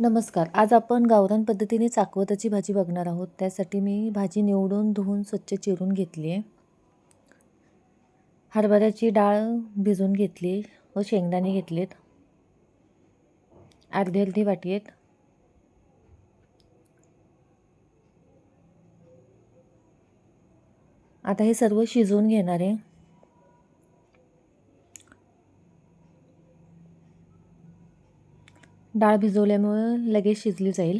नमस्कार. आज आपण गावरान पद्धतीने चाकवताची भाजी बघणार आहोत. त्यासाठी मी भाजी निवडून धुवून स्वच्छ चिरून घेतली आहे. हरभऱ्याची डाळ भिजवून घेतली व शेंगदाणे घेतलेत अर्धी अर्धी वाटी आहेत. आता हे सर्व शिजवून घेणार आहे. डाळ भिजवल्यामुळं लगेच शिजली जाईल.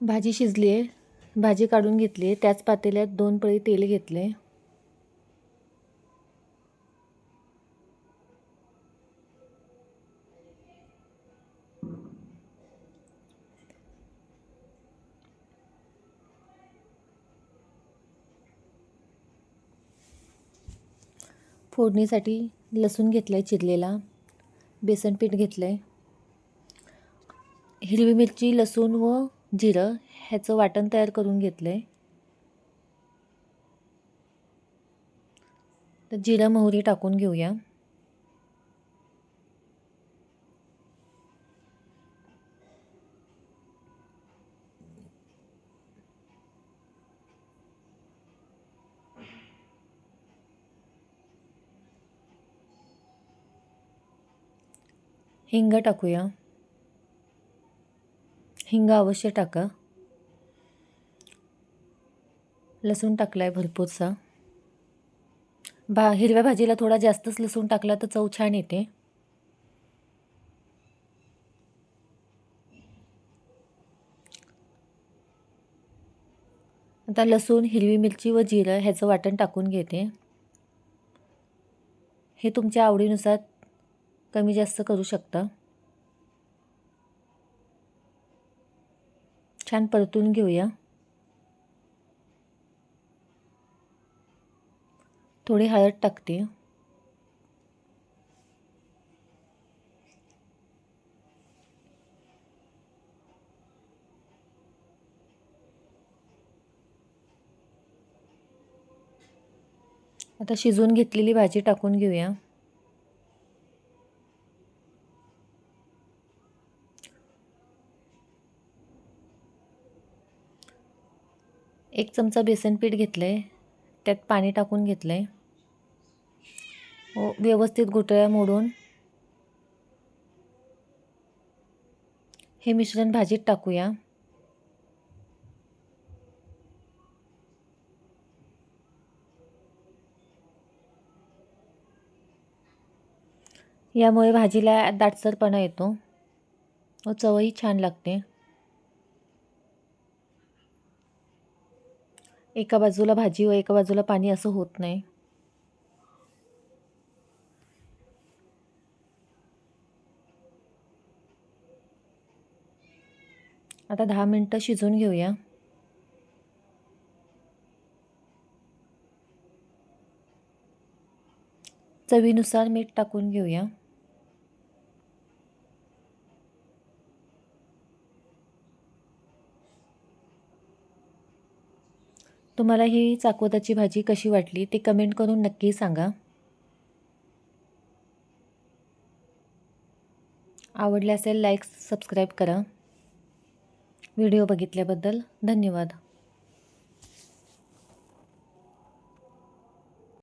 भाजी शिजली आहे भाजी काढून घेतली आहे त्याच पातेल्यात दोन पळी तेल घेतले. फोडणीसाठी लसूण घेतला आहे चिरलेला बेसन पीठ घेतलं आहे हिरवी मिरची लसूण व जिरं ह्याचं वाटण तयार करून घेतलं आहे तर जिरं मोहरी टाकून घेऊया. हिंग टाकूया. हिंग अवश्य टाका. लसूण टाकला आहे भरपूरसा. भा हिरव्या भाजीला थोडा जास्तच लसूण टाकला तर चव छान येते. आता लसूण हिरवी मिरची व जिरं ह्याचं वाटण टाकून घेते. हे तुमच्या आवडीनुसार कमी जास्त करू शकता. छान परतून घेऊया. थोडी हळद टाकते. आता शिजवून घेतलेली भाजी टाकून घेऊया. एक चमचा बेसन पीठ घेतलं आहे त्यात पाणी टाकून घेतलं आहे हो, व्यवस्थित घोटळ्या मोडून. हे मिश्रण भाजीत टाकूया. यामुळे भाजीला दाटसरपणा येतो. व चवही छान लागते. एका बाजूला भाजी व एका बाजूला पाणी असं होत नाही. आता दहा मिनटं शिजवून घेऊया. चवीनुसार मीठ टाकून घेऊया. तुम्हाला ही चाकवताची भाजी कशी वाटली ते कमेंट करून नक्की सांगा. आवडले असेल लाईक सबस्क्राईब करा. व्हिडिओ बघितल्याबद्दल धन्यवाद.